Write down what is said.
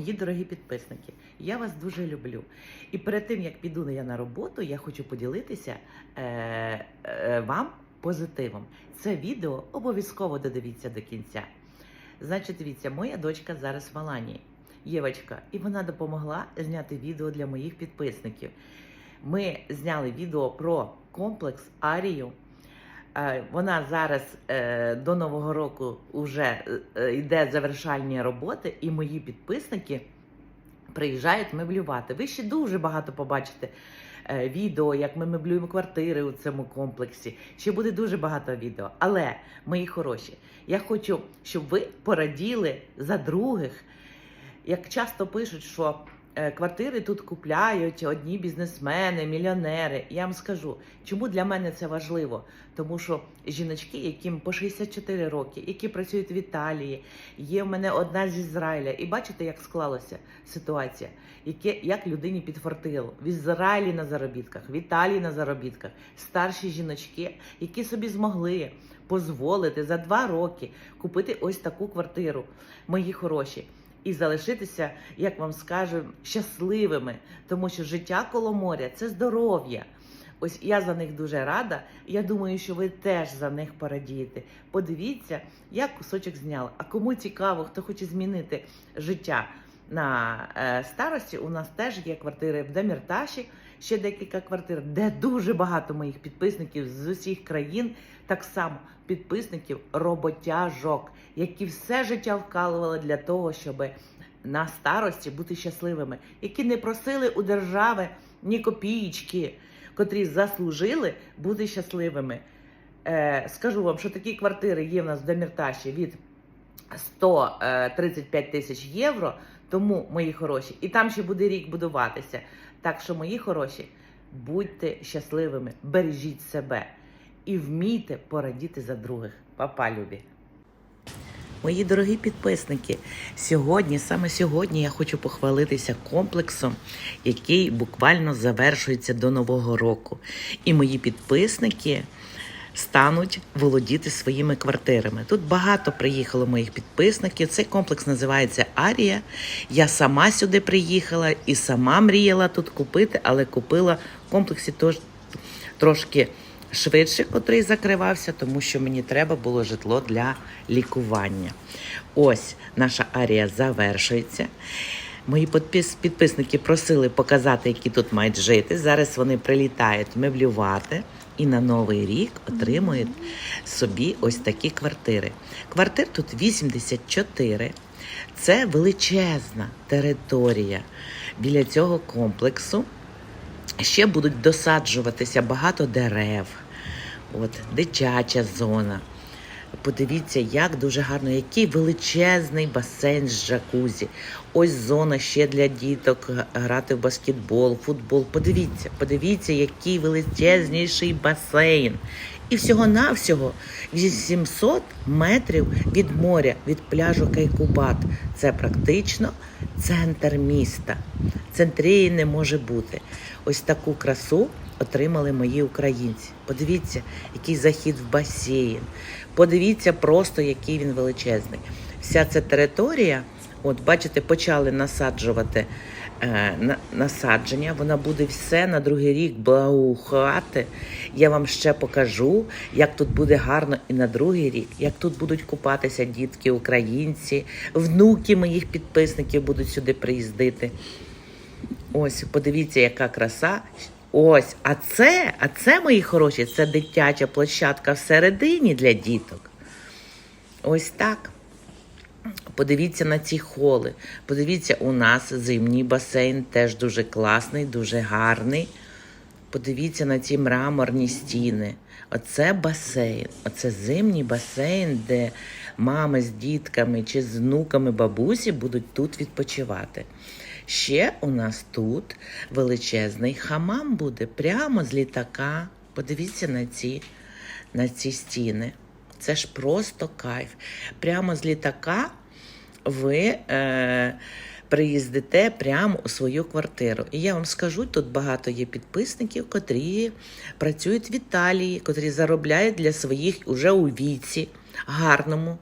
Мої дорогі підписники, я вас дуже люблю. І перед тим як піду я на роботу, я хочу поділитися е, е, вам позитивом. Це відео обов'язково додивіться до кінця. Значить, дивіться, моя дочка зараз в Аланії, Євочка, і вона допомогла зняти відео для моїх підписників. Ми зняли відео про комплекс Арію. Е, Вона зараз е, до Нового року вже е, йде завершальні роботи, і мої підписники приїжджають меблювати. Ви ще дуже багато побачите відео, як ми меблюємо квартири у цьому комплексі. Ще буде дуже багато відео. Але, мої хороші, я хочу, щоб ви пораділи за других. Як часто пишуть, що квартири тут купляють одні бізнесмени, мільйонери. Я вам скажу, чому для мене це важливо? Тому що жіночки, яким по 64 роки, які працюють в Італії, є в мене одна з Ізраїля, і бачите, як склалася ситуація, яке як людині підфартило в Ізраїлі на заробітках, в Італії на заробітках, старші жіночки, які собі змогли дозволити за два роки купити ось таку квартиру, мої хороші і залишитися, як вам скажу, щасливими, тому що життя коло моря це здоров'я. Ось я за них дуже рада. Я думаю, що ви теж за них порадієте. Подивіться, я кусочок зняла. А кому цікаво, хто хоче змінити життя на е, старості, у нас теж є квартири в Демірташі, ще декілька квартир, де дуже багато моїх підписників з усіх країн, так само підписників роботяжок, які все життя вкалували для того, щоб на старості бути щасливими, які не просили у держави ні копієчки, котрі заслужили бути щасливими. Е, скажу вам, що такі квартири є в нас в Демірташі від 135 тисяч євро. Тому, мої хороші, і там ще буде рік будуватися. Так що, мої хороші, будьте щасливими, бережіть себе і вмійте порадіти за других. Папа, любі! Мої дорогі підписники, сьогодні, саме сьогодні, я хочу похвалитися комплексом, який буквально завершується до Нового року. І мої підписники стануть володіти своїми квартирами. Тут багато приїхало моїх підписників. Цей комплекс називається Арія. Я сама сюди приїхала і сама мріяла тут купити, але купила в комплексі трошки швидше, котрий закривався, тому що мені треба було житло для лікування. Ось наша арія завершується. Мої підпис- підписники просили показати, які тут мають жити. Зараз вони прилітають меблювати і на новий рік отримують собі ось такі квартири. Квартир тут 84. Це величезна територія біля цього комплексу. Ще будуть досаджуватися багато дерев, от, дитяча зона. Подивіться, як дуже гарно, який величезний басейн з джакузі. Ось зона ще для діток грати в баскетбол, футбол. Подивіться, подивіться, який величезніший басейн. І всього-навсього 800 метрів від моря, від пляжу Кейкубат. Це практично центр міста. Центрії не може бути. Ось таку красу отримали мої українці. Подивіться, який захід в басейн. Подивіться просто, який він величезний. Вся ця територія, от бачите, почали насаджувати на, насадження. Вона буде все на другий рік благоухати. Я вам ще покажу, як тут буде гарно і на другий рік, як тут будуть купатися дітки, українці, внуки моїх підписників будуть сюди приїздити. Ось, подивіться, яка краса. Ось, а це, а це, мої хороші, це дитяча площадка всередині для діток. Ось так. Подивіться на ці холи. Подивіться, у нас зимній басейн теж дуже класний, дуже гарний. Подивіться на ці мраморні стіни. Оце басейн. Оце зимній басейн, де мами з дітками чи з внуками бабусі будуть тут відпочивати. Ще у нас тут величезний хамам буде прямо з літака. Подивіться на ці, на ці стіни. Це ж просто кайф. Прямо з літака ви е, приїздите прямо у свою квартиру. І я вам скажу, тут багато є підписників, котрі працюють в Італії, котрі заробляють для своїх уже у віці, гарному